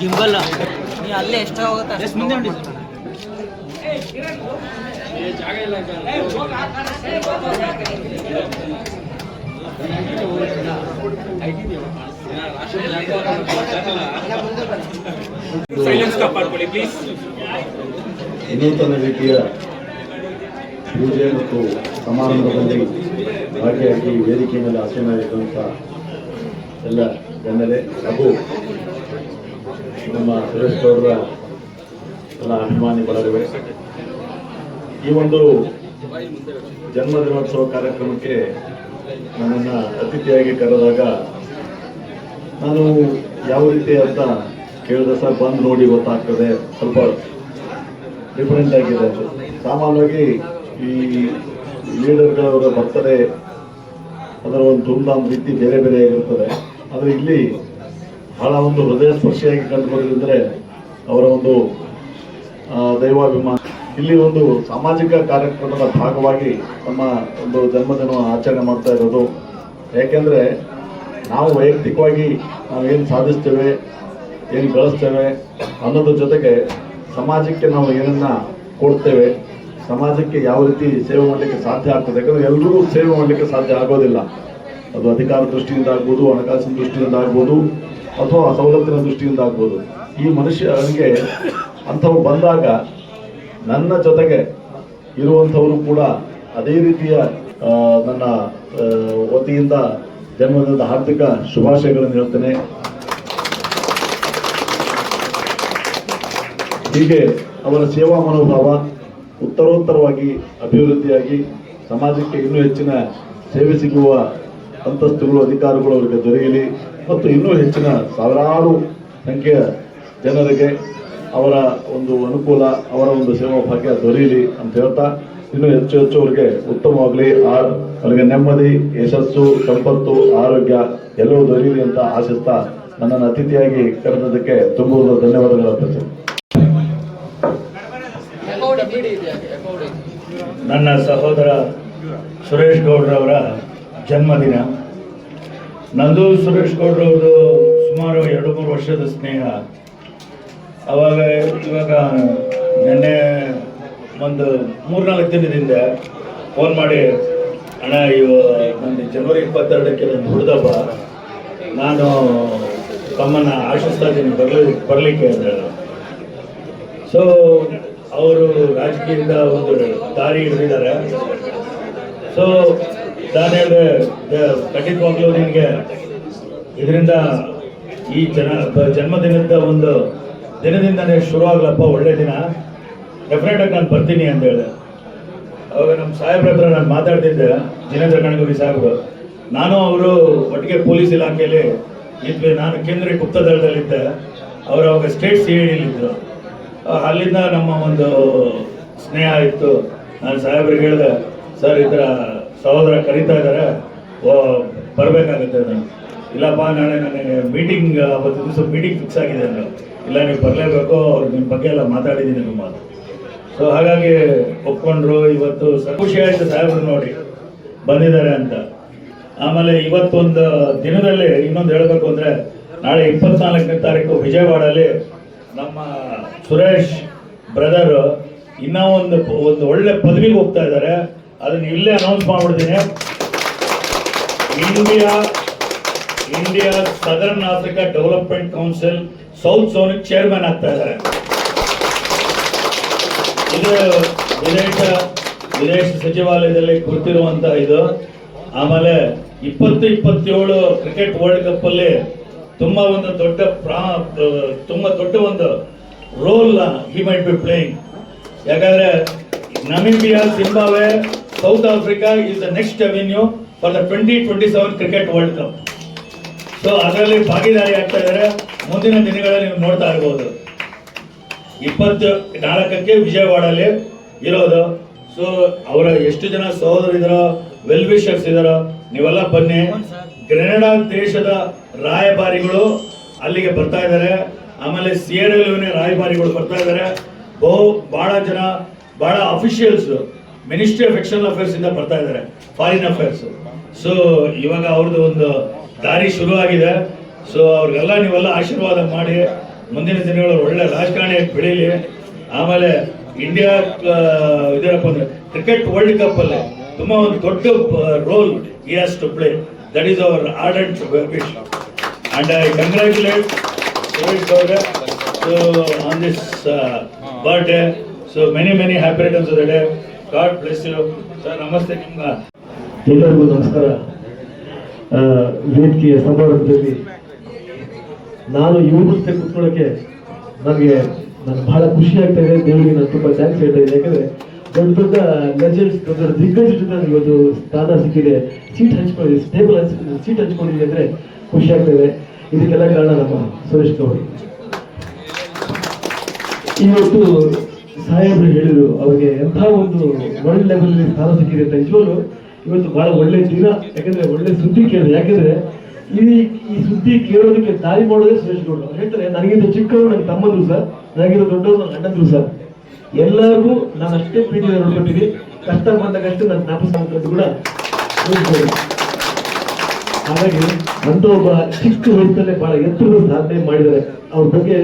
Gimbal ನೀ ಅಲ್ಲೇ ಎಷ್ಟೋ ಹೋಗುತ್ತೆ ಅಷ್ಟು ಮುಂದೆ ವಿನೂತನ ರೀತಿಯ ಪೂಜೆ ಮತ್ತು ಸಮಾರಂಭದಲ್ಲಿ ಭಾಗಿಯಾಗಿ ವೇದಿಕೆ ಮೇಲೆ ಆಸೀನರಾಗಿರುವಂಥ ಎಲ್ಲ ಜನರೇ ಹಾಗೂ ನಮ್ಮ ಸುರೇಶ್ ಗೌಡರ ಎಲ್ಲ ಅಭಿಮಾನಿ ಬಳಗವೇ ಈ ಒಂದು ಜನ್ಮದಿನೋತ್ಸವ ಕಾರ್ಯಕ್ರಮಕ್ಕೆ ನನ್ನನ್ನು ಅತಿಥಿಯಾಗಿ ಕರೆದಾಗ ನಾನು ಯಾವ ರೀತಿ ಅಂತ ಕೇಳಿದ್ರೆ ಸರ್, ಬಂದು ನೋಡಿ ಗೊತ್ತಾಗ್ತದೆ. ಸ್ವಲ್ಪ ಡಿಫ್ರೆಂಟ್ ಆಗಿದೆ ಸಾಮಾನ್ಯವಾಗಿ ಈ ಲೀಡರ್ಗಳವರ ಬರ್ತಡೇ ಅದರ ಒಂದು ಧೂಮ್ಧಾಮ್ ರೀತಿ ಬೇರೆ ಬೇರೆ ಆಗಿರ್ತದೆ. ಆದರೆ ಇಲ್ಲಿ ಬಹಳ ಒಂದು ಹೃದಯ ಸ್ಪರ್ಶಿಯಾಗಿ ಕಂಡುಬರೋದಂದ್ರೆ ಅವರ ಒಂದು ದೈವಾಭಿಮಾನ. ಇಲ್ಲಿ ಒಂದು ಸಾಮಾಜಿಕ ಕಾರ್ಯಕ್ರಮದ ಭಾಗವಾಗಿ ನಮ್ಮ ಒಂದು ಜನ್ಮದಿನ ಆಚರಣೆ ಮಾಡ್ತಾ ಇರೋದು. ಯಾಕೆಂದ್ರೆ ನಾವು ವೈಯಕ್ತಿಕವಾಗಿ ನಾವು ಏನು ಸಾಧಿಸ್ತೇವೆ, ಏನು ಗಳಿಸ್ತೇವೆ ಅನ್ನೋದ್ರ ಜೊತೆಗೆ ಸಮಾಜಕ್ಕೆ ನಾವು ಏನನ್ನ ಕೊಡ್ತೇವೆ, ಸಮಾಜಕ್ಕೆ ಯಾವ ರೀತಿ ಸೇವೆ ಮಾಡಲಿಕ್ಕೆ ಸಾಧ್ಯ ಆಗ್ತದೆ, ಯಾಕಂದರೆ ಎಲ್ಲರೂ ಸೇವೆ ಮಾಡಲಿಕ್ಕೆ ಸಾಧ್ಯ ಆಗೋದಿಲ್ಲ. ಅದು ಅಧಿಕಾರ ದೃಷ್ಟಿಯಿಂದ ಆಗ್ಬೋದು, ಹಣಕಾಸಿನ ದೃಷ್ಟಿಯಿಂದ ಆಗ್ಬೋದು ಅಥವಾ ಸವಲತ್ತಿನ ದೃಷ್ಟಿಯಿಂದ ಆಗ್ಬೋದು ಈ ಮನುಷ್ಯನಿಗೆ ಅಂಥವು ಬಂದಾಗ ನನ್ನ ಜೊತೆಗೆ ಇರುವಂಥವರು ಕೂಡ ಅದೇ ರೀತಿಯ ನನ್ನ ವತಿಯಿಂದ ಜನ್ಮದಿಂದ ಹಾರ್ದಿಕ ಶುಭಾಶಯಗಳನ್ನು ಹೇಳ್ತೇನೆ. ಹೀಗೆ ಅವರ ಸೇವಾ ಮನೋಭಾವ ಉತ್ತರೋತ್ತರವಾಗಿ, ಅಭಿವೃದ್ಧಿಯಾಗಿ, ಸಮಾಜಕ್ಕೆ ಇನ್ನೂ ಹೆಚ್ಚಿನ ಸೇವೆ ಸಿಗುವ ಅಂತಸ್ತುಗಳು ಅಧಿಕಾರಗಳು ಅವರಿಗೆ ದೊರೆಯಲಿ. ಮತ್ತು ಇನ್ನೂ ಹೆಚ್ಚಿನ ಸಾವಿರಾರು ಸಂಖ್ಯೆಯ ಜನರಿಗೆ ಅವರ ಒಂದು ಅನುಕೂಲ, ಅವರ ಒಂದು ಸೇವಾ ಭಾಗ್ಯ ದೊರೆಯಲಿ ಅಂತ ಹೇಳ್ತಾ, ಇನ್ನೂ ಹೆಚ್ಚು ಹೆಚ್ಚು ಅವರಿಗೆ ಉತ್ತಮವಾಗಲಿ. ಅವರಿಗೆ ನೆಮ್ಮದಿ, ಯಶಸ್ಸು, ಸಂಪತ್ತು, ಆರೋಗ್ಯ ಎಲ್ಲವೂ ದೊರೆಯಲಿ ಅಂತ ಆಶಿಸ್ತಾ ನನ್ನನ್ನು ಅತಿಥಿಯಾಗಿ ಕರೆದದಕ್ಕೆ ತುಂಬ ಧನ್ಯವಾದಗಳು ಅರ್ಪಿಸಿ ನನ್ನ ಸಹೋದರ ಸುರೇಶ್ ಗೌಡ್ರವರ ಜನ್ಮದಿನ. ನಂದು ಸುರೇಶ್ ಗೌಡ್ರವ್ರದ್ದು ಸುಮಾರು ಎರಡು ಮೂರು ವರ್ಷದ ಸ್ನೇಹ. ಅವಾಗ ಇವಾಗ ನಿನ್ನೆ ಒಂದು ಮೂರ್ನಾಲ್ಕು ದಿನದಿಂದ ಫೋನ್ ಮಾಡಿ, ಅಣ್ಣ, ಇವ ನಂದು ಜನವರಿ ಇಪ್ಪತ್ತೆರಡಕ್ಕೆ ನನ್ನ ಹುಡ್ದಪ್ಪ ನಾನು ತಮ್ಮನ್ನು ಆಶಿಸ್ತಾ ಇದ್ದೀನಿ, ಬರಲಿ, ಬರಲಿಕ್ಕೆ ಅಂತ ಸೊ ಅವರು ರಾಜಕೀಯದಿಂದ ಒಂದು ದಾರಿ ಹಿಡಿದಿದ್ದಾರೆ. ಸೊ ನಾನು ಹೇಳಿದೆ ಖಂಡಿತವಾಗ್ಲೂ ನಿನಗೆ ಇದರಿಂದ ಈ ಜನ ಜನ್ಮದಿನದ ಒಂದು ದಿನದಿಂದನೇ ಶುರು ಆಗ್ಲಪ್ಪ ಒಳ್ಳೆ ದಿನ. ಡೆಫಿನೆಟ್ ಆಗಿ ನಾನು ಬರ್ತೀನಿ ಅಂತ ಹೇಳಿದೆ. ಅವಾಗ ನಮ್ಮ ಸಾಹೇಬ್ರ ಹತ್ರ ನಾನು ಮಾತಾಡ್ತಿದ್ದೆ, ಜಿನೇಂದ್ರ ಕಣಗವಿ ಸಾಹೇಬರು. ನಾನು ಅವರು ಒಟ್ಟಿಗೆ ಪೊಲೀಸ್ ಇಲಾಖೆಯಲ್ಲಿ ಇದ್ವಿ. ನಾನು ಕೇಂದ್ರ ಗುಪ್ತದಳದಲ್ಲಿದ್ದೆ ಅವರು ಅವಾಗ ಸ್ಟೇಟ್ ಸಿ ಇದ್ರು ಅಲ್ಲಿಂದ ನಮ್ಮ ಒಂದು ಸ್ನೇಹ ಇತ್ತು. ನಾನು ಸಾಹೇಬ್ರಿಗೆ ಹೇಳಿದೆ, ಸರ್, ಈ ಸಹೋದರ ಕರೀತಾ ಇದ್ದಾರೆ. ಬರಬೇಕಾಗುತ್ತೆ ನಾನು ಇಲ್ಲಪ್ಪ, ನಾಳೆ ನನಗೆ ಮೀಟಿಂಗ್ ಅವತ್ತು ದಿವಸ ಮೀಟಿಂಗ್ ಫಿಕ್ಸ್ ಆಗಿದೆ ಅಂದ್ರೆ ಇಲ್ಲ, ನೀವು ಬರಲೇಬೇಕು, ಅವ್ರು ನಿಮ್ಮ ಬಗ್ಗೆ ಎಲ್ಲ ಮಾತಾಡಿದ್ದೀನಿ ನಿಮ್ಮ ಮಾತು. ಸೊ ಹಾಗಾಗಿ ಒಪ್ಕೊಂಡ್ರು, ಇವತ್ತು ಖುಷಿ ಆಯಿತು ಸಾಹೇಬ್ರು ನೋಡಿ, ಬಂದಿದ್ದಾರೆ ಅಂತ. ಆಮೇಲೆ ಇವತ್ತೊಂದು ದಿನದಲ್ಲಿ ಇನ್ನೊಂದು ಹೇಳಬೇಕು ಅಂದರೆ, ನಾಳೆ ಇಪ್ಪತ್ನಾಲ್ಕನೇ ತಾರೀಕು ವಿಜಯವಾಡಲ್ಲಿ ನಮ್ಮ ಸುರೇಶ್ ಬ್ರದರ್ ಇನ್ನೂ ಒಂದು ಒಂದು ಒಳ್ಳೆ ಪದವಿಗೆ ಹೋಗ್ತಾ ಇದ್ದಾರೆ. ಅದನ್ನ ಇಲ್ಲೇ ಅನೌನ್ಸ್ ಮಾಡ್ಬಿಡ್ತೀನಿ. India India Southern Africa Development Council South Zone chairman ಆಗ್ತಾ ಇದ್ದಾರೆ. ಇದು ವಿದೇಶ ವಿದೇಶ ಸಚಿವಾಲಯದಲ್ಲಿ ಕುರಿತಿರುವಂತ ಇದು. ಆಮೇಲೆ ಇಪ್ಪತ್ತು ಇಪ್ಪತ್ತೇಳು ಕ್ರಿಕೆಟ್ ವರ್ಲ್ಡ್ ಕಪ್ ಅಲ್ಲಿ ತುಂಬಾ ಒಂದು ದೊಡ್ಡ ಪ್ರಾ ತುಂಬಾ ದೊಡ್ಡ ಒಂದು role he might be playing ಯಾಕಂದ್ರೆ Namibia Zimbabwe South Africa is the next avenue for the twenty twenty seven cricket World Cup so ಅದರಲ್ಲಿ ಭಾಗಿದಾರಿ ಆಗ್ತಾ ಇದ್ದಾರೆ ಮುಂದಿನ ದಿನಗಳಲ್ಲಿ ನೀವು ನೋಡ್ತಾ ಇರ್ಬೋದು. ಇಪ್ಪತ್ತು ನಾಲ್ಕಕ್ಕೆ ವಿಜಯವಾಡಲ್ಲಿ ಇರೋದು. ಸೊ ಅವರ ಎಷ್ಟು ಜನ ಸಹೋದರಿದಾರೋ ವೆಲ್ ವಿಷರ್ಸ್ ಇದಾರೋ ನೀವೆಲ್ಲ ಬನ್ನಿ. ಕೆನಡಾ ದೇಶದ ರಾಯಭಾರಿಗಳು ಅಲ್ಲಿಗೆ ಬರ್ತಾ ಇದ್ದಾರೆ. ಆಮೇಲೆ ಸಿಯರಲುವಿನ ರಾಯಭಾರಿಗಳು ಬರ್ತಾ ಇದ್ದಾರೆ. ಬಹು, ಬಹಳ ಜನ, ಬಹಳ officials Ministry of External Affairs ಇಂದ ಬರ್ತಾ ಇದ್ದಾರೆ ಫಾರಿನ್ ಅಫೇರ್ಸ್ ಸೊ ಇವಾಗ ಅವ್ರದ್ದು ಒಂದು ದಾರಿ ಶುರು ಆಗಿದೆ. ಸೊ ಅವ್ರಿಗೆಲ್ಲ ನೀವೆಲ್ಲ ಆಶೀರ್ವಾದ ಮಾಡಿ, ಮುಂದಿನ ದಿನಗಳು ಒಳ್ಳೆ ರಾಜಕಾರಣಿ ಬೆಳೀಲಿ. ಆಮೇಲೆ ಇಂಡಿಯಾ ಇದೇನಪ್ಪ ಅಂದ್ರೆ ಕ್ರಿಕೆಟ್ ವರ್ಲ್ಡ್ ಕಪ್ ಅಲ್ಲಿ ತುಂಬಾ ಒಂದು ದೊಡ್ಡ ರೋಲ್ ಈ has to play that is our ardent wish and I congratulate Suresh ಅವರ so on this birthday so many many happy returns of day God bless you. Sir, ನಮಸ್ತೆ ಎಲ್ಲರಿಗೂ ನಮಸ್ಕಾರ. ವೇದಿಕೆಯ ಸಮಾರಂಭದಲ್ಲಿ ನಾನು ಜೊತೆ ಕುತ್ಕೊಳ್ಳೋಕೆ ನನಗೆ ನಾನು ಬಹಳ ಖುಷಿ ಆಗ್ತಾ ಇದೆ. ದೇವರಿಗೆ ನಾನು ತುಂಬ ಥ್ಯಾಂಕ್ಸ್ ಹೇಳ್ತಾ ಇದ್ದೀನಿ. ಯಾಕಂದರೆ ದೊಡ್ಡ ದೊಡ್ಡ ಲೆಜೆಂಡ್ಸ್ ದೊಡ್ಡ ದೊಡ್ಡ ದಿಗ್ಗಜ ನನಗೆ ಇವತ್ತು ಸ್ಥಾನ ಸಿಕ್ಕಿದೆ. ಸೀಟ್ ಹಂಚ್ಕೊಂಡಿದೆ. ಟೇಬಲ್ ಹಂಚ್ ಸೀಟ್ ಹಂಚ್ಕೊಂಡಿದೆ ಅಂದರೆ ಖುಷಿ ಆಗ್ತಾ ಇದೆ. ಇದಕ್ಕೆಲ್ಲ ಕಾರಣ ನಮ್ಮ ಸುರೇಶ್ ಗೌಡ ಇವತ್ತು ಸಾಹೇಬ್ರು ಹೇಳಿದರು, ಅವರಿಗೆ ಎಂಥ ಒಂದು ವರ್ಲ್ಡ್ ಲೆವೆಲ್ ಸ್ಥಾನ ಸಿಕ್ಕಿದೆ ಅಂತ ನಿಜವಾಗ್ಲು ಇವತ್ತು ಬಹಳ ಒಳ್ಳೆ ದಿನ ಯಾಕಂದ್ರೆ ಒಳ್ಳೆ ಸುದ್ದಿ ಕೇಳಿದ್ರು. ಯಾಕಂದ್ರೆ ಈ ಈ ಸುದ್ದಿ ಕೇಳೋದಕ್ಕೆ ದಾರಿ ಮಾಡೋದೇ ಸುರೇಶ್ ಗೌಡ ಅವ್ರು ಹೇಳ್ತಾರೆ, ನನಗಿಂತ ಚಿಕ್ಕವರು ನನ್ನ ತಮ್ಮಂದ್ರು ಸರ್, ನನಗಿಂತ ದೊಡ್ಡವರು ನನ್ನ ಅಣ್ಣಂದ್ರು ಸರ್. ಎಲ್ಲರಿಗೂ ನಾನು ಅಷ್ಟೇ ಪ್ರೀತಿಯನ್ನು ನೋಡ್ಕೊತೀನಿ ಕಷ್ಟ ಬಂದಾಗಷ್ಟು ನನ್ನ ಜ್ಞಾಪಿಸ್ಕೊಂಡ್ರು ಕೂಡ. ಹಾಗಾಗಿ ಅಂತ ಒಬ್ಬ ಚಿಕ್ಕ ವಯಸ್ಸಲ್ಲೇ ಬಹಳ ಎತ್ತರದ ಸಾಧನೆ ಮಾಡಿದ್ದಾರೆ. ಅವ್ರ ಬಗ್ಗೆ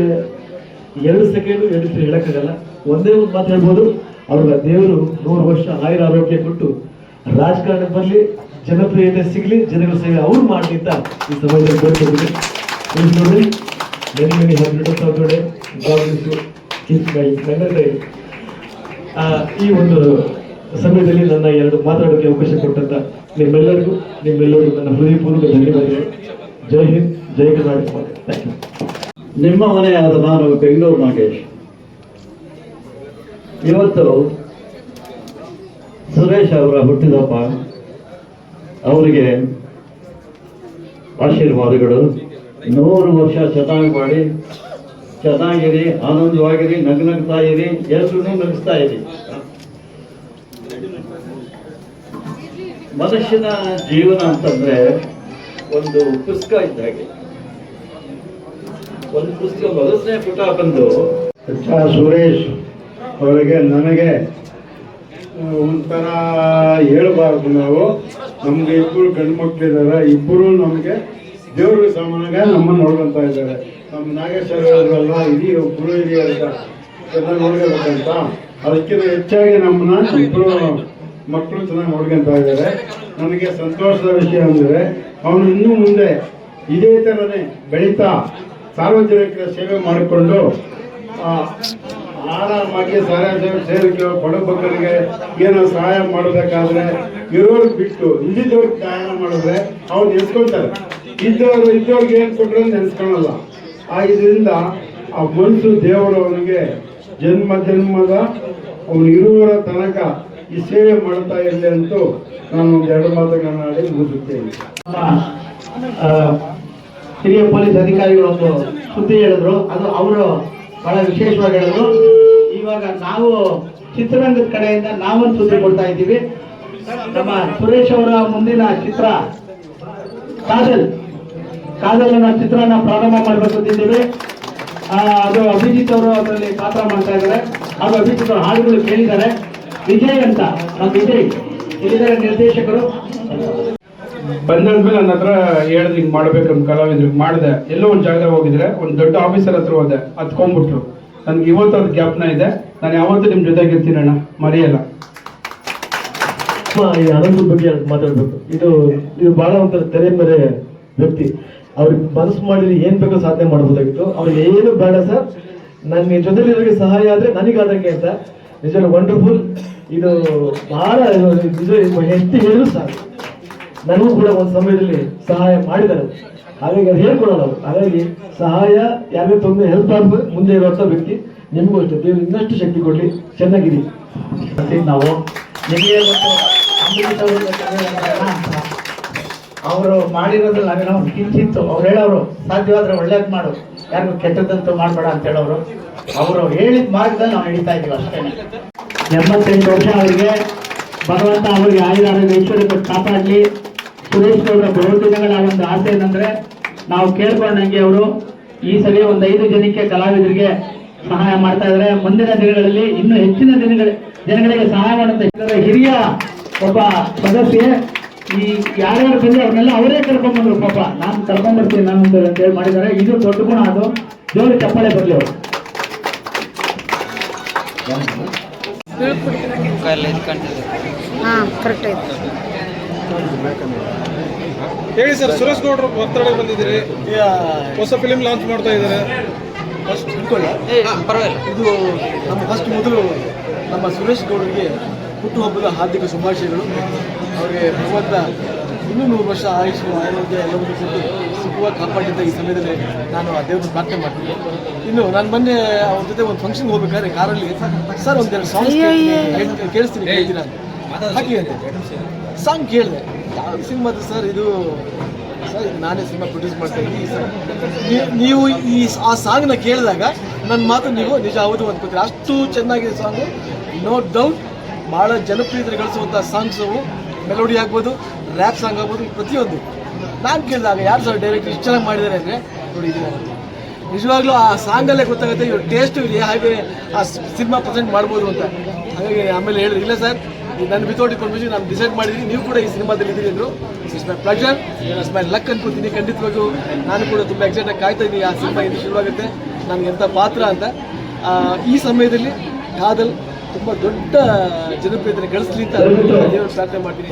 ಎರಡು ಸೆಕೆಂಡು ಎರಡು ಹೇಳಕ್ಕಾಗಲ್ಲ. ಒಂದೇ ಒಂದು ಮಾತು ಹೇಳ್ಬೋದು. ಅವರ ದೇವರು ನೂರು ವರ್ಷ ಆಯುರ ಆರೋಗ್ಯ ಕೊಟ್ಟು ರಾಜಕಾರಣ ಬರಲಿ ಜನಪ್ರಿಯತೆ ಸಿಗಲಿ ಜನಗಳ ಸೇವೆ ಅವ್ರು ಮಾಡಲಿ ಅಂತ ಈ ಸಮಯದಲ್ಲಿ ಬೇಡ್ಕೊಂಡಿದ್ದೀನಿ many many happy returns of memory ಆ, ಈ ಒಂದು ಸಮಯದಲ್ಲಿ ನನ್ನ ಎರಡು ಮಾತಾಡೋಕ್ಕೆ ಅವಕಾಶ ಕೊಟ್ಟಂತ ನಿಮ್ಮೆಲ್ಲರಿಗೂ ನಿಮ್ಮೆಲ್ಲರಿಗೂ ನನ್ನ ಹೃದಯಪೂರ್ವಕ ಧನ್ಯವಾದಗಳು. ಜೈ ಹಿಂದ್ ಜೈ ಕರ್ನಾಟಕ. ಥ್ಯಾಂಕ್ ನಿಮ್ಮ ಮನೆಯಾದ ನಾನು ಬೆಂಗಳೂರು ನಾಗೇಶ್. ಇವತ್ತು ಸುರೇಶ್ ಅವರ ಹುಟ್ಟಿದಪ್ಪ, ಅವರಿಗೆ ಆಶೀರ್ವಾದಗಳು. ನೂರು ವರ್ಷ ಚೆನ್ನಾಗಿ ಮಾಡಿ, ಚೆನ್ನಾಗಿರಿ, ಆನಂದವಾಗಿರಿ ನಗ್ ನಗ್ತಾ ಇರಿ ಎಲ್ಲರೂ ನಗಿಸ್ತಾ ಇರಿ. ಮನುಷ್ಯನ ಜೀವನ ಅಂತಂದ್ರೆ ಒಂದು ಪುಸ್ತಕ ಇದ್ದ ಹಾಗೆ. ಒಂದು ಪುಸ್ತಕ ಮೊದಲನೇ ಪುಟ ಬಂದು ಸುರೇಶ್. ಅವರಿಗೆ ನನಗೆ ಒಂಥರ ಹೇಳಬಾರ್ದು ನಾವು. ನಮ್ಗೆ ಇಬ್ಬರು ಗಂಡು ಮಕ್ಕಳಿದ್ದಾರೆ ಇಬ್ಬರು ನಮಗೆ ದೇವ್ರಿಗೆ ಸಮಾನಾಗ ನಮ್ಮನ್ನು ನೋಡ್ಕೊಂತ ಇದ್ದಾರೆ. ನಮ್ಮ ನಾಗೇಶ್ವರ ಹೇಳಿದ್ರಲ್ಲ ಇಡೀ ಗುರು ಅಂತ. ಎಲ್ಲ ನೋಡ್ಕೋಬೇಕಂತ. ಅದಕ್ಕಿಂತ ಹೆಚ್ಚಾಗಿ ನಮ್ಮನ್ನ ಇಬ್ಬರು ಮಕ್ಕಳು ಚೆನ್ನಾಗಿ ನೋಡ್ಕೊಂತ ಇದ್ದಾರೆ. ನನಗೆ ಸಂತೋಷದ ವಿಷಯ ಅಂದರೆ, ಅವನು ಇನ್ನೂ ಮುಂದೆ ಇದೇ ಥರನೇ ಬೆಳೀತಾ ಸಾರ್ವಜನಿಕರ ಸೇವೆ ಮಾಡಿಕೊಂಡು ಆರಾಮಾಗಿ ಸಾರ್ವಜನಿಕ ಸೇರಿಕೆ ಮಕ್ಕಳಿಗೆ ಏನೋ ಸಹಾಯ ಮಾಡಬೇಕಾದ್ರೆ ಇರೋರ್ಗೆ ಬಿಟ್ಟು ಇಲ್ಲಿದ್ದವ್ರಿಗೆ ಸಹಾಯ ಮಾಡಿದ್ರೆ ಅವ್ರು ನೆನ್ಸ್ಕೊಳ್ತಾರೆ. ಇದ್ದವ್ರು ಇದ್ದವ್ರಿಗೆ ಏನು ಕೊಟ್ಟರೆ ನೆನ್ಸ್ಕೊಳಲ್ಲ. ಇದರಿಂದ ಆ ಮನಸ್ಸು ದೇವರು ಅವನಿಗೆ ಜನ್ಮ ಜನ್ಮದ ಅವನು ಇರುವರ ತನಕ ಈ ಸೇವೆ ಮಾಡ್ತಾ ಇರಲಿ ಅಂತೂ ನಾನು ಒಂದು ಎರಡು ಮಾತುಗಳನ್ನ ಆಡಿ ಮುಗಿಸುತ್ತೇನೆ. ಹಿರಿಯ ಪೊಲೀಸ್ ಅಧಿಕಾರಿಗಳು ಒಂದು ಸುದ್ದಿ ಹೇಳಿದ್ರು. ಅದು ಅವರು ಬಹಳ ವಿಶೇಷವಾಗಿ ಹೇಳೋದು. ಇವಾಗ ನಾವು ಚಿತ್ರರಂಗದ ಕಡೆಯಿಂದ ನಾವೊಂದು ಸುದ್ದಿ ಕೊಡ್ತಾ ಇದ್ದೀವಿ. ನಮ್ಮ ಸುರೇಶ್ ಅವರ ಮುಂದಿನ ಚಿತ್ರ ಕಾದಲ್ ಕಾದಲ್ ಅನ್ನೋ ಚಿತ್ರನ ಪ್ರಾರಂಭ ಮಾಡಬೇಕು ಅಂತಿದ್ದೀವಿ ಅದು ಅಭಿಜಿತ್ ಅವರು ಅದರಲ್ಲಿ ಪಾತ್ರ ಮಾಡ್ತಾ ಇದ್ದಾರೆ. ಹಾಗೂ ಅಭಿಜಿತ್ ಅವರು ಹಾಡುಗಳು ಕೇಳಿದ್ದಾರೆ. ವಿಜಯ್ ಅಂತ ನಮ್ಮ ವಿಜಯ್. ಇಲ್ಲಿದ್ದಾರೆ ನಿರ್ದೇಶಕರು? ಬಂದಾದ್ಮೇಲೆ ನನ್ನ ಹತ್ರ ಹೇಳಿದ್ರು ಹಿಂಗ್ ಮಾಡ್ಬೇಕಂತ ಕಲಾವಿದ್ರು. ಮಾಡಿದೆ. ಎಲ್ಲೋ ಒಂದು ಜಾಗದಾಗ ಹೋಗಿದ್ರೆ, ಒಂದು ದೊಡ್ಡ ಆಫೀಸರ್ ಹತ್ರ ಹೋದೆ. ಹತ್ಕೊಂಡ್ಬಿಟ್ರು ನನ್ಗೆ ಇವತ್ತು ಅದು ಜ್ಞಾಪನ ಇದೆ. ನಾನು ಯಾವತ್ತೂ ನಿಮ್ಮ ಜೊತೆಗೆ ಇರ್ತೀನಣ್ಣ ಮರೆಯಲ್ಲ. ಈ ಅನಂತರ ಬಗ್ಗೆ ಮಾತಾಡ್ಬೇಕು. ಇದು ಇದು ಬಹಳ ಒಂಥರ ತೆರೆ ಮೇಲೆ ವ್ಯಕ್ತಿ. ಅವ್ರಿಗೆ ಮನಸ್ಸು ಮಾಡಿದ್ರೆ ಏನ್ ಬೇಕೋ ಸಾಧನೆ ಮಾಡ್ಬೋದಾಗಿತ್ತು. ಅವ್ರಿಗೆ ಏನು ಬೇಡ ಸರ್. ನನ್ನ ಜೊತೆಲಿರೋರಿಗೆ ಸಹಾಯ ಆದ್ರೆ ನನಗಾದಂಗೆ ಅಂತ. ನಿಜ ವಂಡರ್ಫುಲ್ ಇದು ಬಹಳ ನಿಜ ಹೆಚ್ಚು ಹೇಳಿದ್ರು ಸಾಕು. ನನಗೂ ಕೂಡ ಒಂದು ಸಮಯದಲ್ಲಿ ಸಹಾಯ ಮಾಡಿದ್ದಾರೆ. ಹಾಗಾಗಿ ಅದು ಹೇಳ್ಕೊಡೋಲ್ಲ ಅವರು. ಹಾಗಾಗಿ ಸಹಾಯ, ಯಾರೇ ತೊಂದರೆ ಹೆಲ್ಪ್ ಆಗ್ಬೋದು, ಮುಂದೆ ಇರುವಂತ ವ್ಯಕ್ತಿ ನಿಮಗೂ ಅಷ್ಟೇ. ದೇವರು ಇನ್ನಷ್ಟು ಶಕ್ತಿ ಕೊಡಲಿ. ಚೆನ್ನಾಗಿರಿ. ನಾವು ನಿಮಗೆ ಅವರ ಮಾಡಿರೋದ್ರಲ್ಲಿ ನಾವೇನೋ ಒಂದು ಕಿಂಚಿತ್ತು. ಅವ್ರು ಹೇಳೋರು, ಸಾಧ್ಯವಾದ್ರೆ ಒಳ್ಳೇದು ಮಾಡು. ಯಾರು ಕೆಟ್ಟದಂತೂ ಮಾಡಬೇಡ ಅಂತ ಹೇಳೋರು. ಅವರು ಹೇಳಿದ ಮಾರ್ಗದಲ್ಲಿ ನಾವು ನಡೀತಾ ಇದೀವಿ ಅಷ್ಟೇ. ಎಂಬತ್ತೆಂಟು ವರ್ಷ ಅವರಿಗೆ ಭಗವಂತ ಅವರಿಗೆ ಆಯುಧ ಆರೋಗ್ಯ ಐಶ್ವರ್ಯ ಕಾಪಾಡಲಿ. ಸುರೇಶ್ ಗೌಡರ ಬಹುದಿನಗಳ ಒಂದು ಆಸೆ ಏನಂದ್ರೆ ನಾವು ಕೇಳ್ಕೊಂಡಂಗೆ ಅವರು ಈ ಸಲ ಒಂದು ಐದು ಜನಕ್ಕೆ ಕಲಾವಿದರಿಗೆ ಸಹಾಯ ಮಾಡ್ತಾ ಇದ್ದಾರೆ. ಮುಂದಿನ ದಿನಗಳಲ್ಲಿ ಇನ್ನೂ ಹೆಚ್ಚಿನ ದಿನಗಳ ಜನಗಳಿಗೆ ಸಹಾಯ ಮಾಡುತ್ತೆ ಹಿರಿಯ ಒಬ್ಬ ಸದಸ್ಯ. ಈ ಯಾರ್ಯಾರು ಬಂದ್ರೆ ಅವ್ರನ್ನೆಲ್ಲ ಅವರೇ ಕರ್ಕೊಂಡ್ಬಂದ್ರು ಪಾಪ. ನಾನು ಕರ್ಕೊಂಡ್ಬರ್ತೀನಿ ನಾನು ಅಂತ ಹೇಳಿ ಮಾಡಿದ್ದಾರೆ. ಇದು ದೊಡ್ಡ ಗುಣ ಅದು. ಜೋರು ಚಪ್ಪಾಳೆ ಬರ್ಲಿ ಅವರು. ಹಾಂ ಕರೆಕ್ಟ್ ಐತೆ ಹೇಳಿ ಸರ್ ಸುರೇಶ್ ಗೌಡ್ರು ಒತ್ತಡ ಬಂದಿದ್ದೀರಿ. ಹೊಸ ಫಿಲಿಮ್ ಲಾಂಚ್ ಮಾಡ್ತಾ ಇದ್ದಾರೆ. ಫಸ್ಟ್ ಏ ಪರವಾಗಿಲ್ಲ. ಇದು ನಮ್ಮ ಫಸ್ಟ್ ಮೊದಲು ನಮ್ಮ ಸುರೇಶ್ ಗೌಡರಿಗೆ ಹುಟ್ಟುಹಬ್ಬದ ಹಾರ್ದಿಕ ಶುಭಾಶಯಗಳು. ಅವರಿಗೆ ಭಗವಂತ ಇನ್ನೂ ನೂರು ವರ್ಷ ಆಯುಷ್ ಆರೋಗ್ಯ ಎಲ್ಲವನ್ನು ಕೊಟ್ಟು ಸುಖವಾಗಿ ಕಾಪಾಡಿದ್ದ ಈ ಸಮಯದಲ್ಲಿ ನಾನು ಆ ದೇವ್ರನ್ನ ಪ್ರಾರ್ಥನೆ ಮಾಡ್ತೀನಿ. ಇನ್ನು ನಾನು ಮೊನ್ನೆ ಅವ್ರ ಜೊತೆ ಒಂದು ಫಂಕ್ಷನ್ಗೆ ಹೋಗ್ಬೇಕಾದ್ರೆ ಕಾರಲ್ಲಿ ಸರ್ ಒಂದೆರಡು ಸಾಂಗ್ಸ್ ಕೇಳಿಸ್ತೀನಿ ಕೇಳ್ತೀನಿ ಅಂತ. ಹಾಕಿ ಅಂತ ಸಾಂಗ್ ಕೇಳಿದೆ. ಯಾವ ಸಿನಿಮಾದ ಸರ್ ಇದು ಸರ್ ನಾನೇ ಸಿನಿಮಾ ಪ್ರೊಡ್ಯೂಸ್ ಮಾಡ್ತಾ ಇದ್ದೀನಿ ನೀವು ಈ ಆ ಸಾಂಗ್ನ ಕೇಳಿದಾಗ ನನ್ನ ಮಾತು ನೀವು ನಿಜ ಹೌದು ಅಂದ್ಕೋತೀರಿ ಅಷ್ಟು ಚೆನ್ನಾಗಿದೆ ಸಾಂಗು ನೋ ಡೌಟ್ ಭಾಳ ಜನಪ್ರಿಯತೆ ಗಳಿಸುವಂಥ ಸಾಂಗ್ಸ್ ಅವು. ಮೆಲೋಡಿ ಆಗ್ಬೋದು ರ್ಯಾಪ್ ಸಾಂಗ್ ಆಗ್ಬೋದು ಪ್ರತಿಯೊಂದು. ನಾನು ಕೇಳಿದಾಗ ಯಾರು ಸರ್ ಡೈರೆಕ್ಟ್ ಇಷ್ಟು ಚೆನ್ನಾಗಿ ಮಾಡಿದ್ದಾರೆ ಅಂದರೆ ನೋಡಿ ಇದು ನಿಜವಾಗ್ಲೂ ಆ ಸಾಂಗಲ್ಲೇ ಗೊತ್ತಾಗುತ್ತೆ ಇವ್ರ ಟೇಸ್ಟ್ ಇದೆ ಹಾಗೆ ಆ ಸಿನಿಮಾ ಪ್ರೆಸೆಂಟ್ ಮಾಡ್ಬೋದು ಅಂತ. ಹಾಗಾಗಿ ಆಮೇಲೆ ಹೇಳಿದ್ರು. ಇಲ್ಲ ಸರ್ ನನ್ನ ವಿತೌಟ್ ಇನ್ಫಾರ್ಮೇಷನ್ ನಾನು ಡಿಸೈಡ್ ಮಾಡಿದ್ದೀನಿ ನೀವು ಕೂಡ ಈ ಸಿನಿಮಾದಲ್ಲಿ ಇದ್ದೀರಿ ಅಂದರು it's my pleasure it's my luck ಅನ್ಕೋತೀನಿ ಖಂಡಿತವಾಗಿಯೂ ನಾನು ಕೂಡ ತುಂಬ ಎಕ್ಸೈಟ್ ಆಗಿ ಕಾಯ್ತಾ ಇದ್ದೀನಿ. ಆ ಸಿನಿಮಾ ಇದು ಶುರುವಾಗುತ್ತೆ ನನಗೆ ಎಂಥ ಪಾತ್ರ ಅಂತ. ಈ ಸಮಯದಲ್ಲಿ ಕಾದಲ್ ತುಂಬ ದೊಡ್ಡ ಜನಪ್ರಿಯತೆ ಗಳಿಸ್ಲಿ ಅಂತ ಪ್ರಾರ್ಥನೆ ಮಾಡ್ತೀನಿ.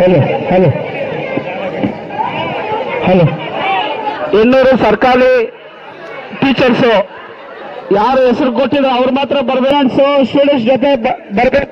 ಹಲೋ ಹಲೋ ಹಲೋ ಇನ್ನೂರು ಸರ್ಕಾರಿ ಟೀಚರ್ಸು ಯಾರು ಹೆಸರು ಕೊಟ್ಟಿದ್ರು, ಅವ್ರು ಮಾತ್ರ ಬರ್ಬೇಕು ಸ್ಟೂಡೆಂಟ್ಸ್ ಜೊತೆ ಬರಬೇಕು.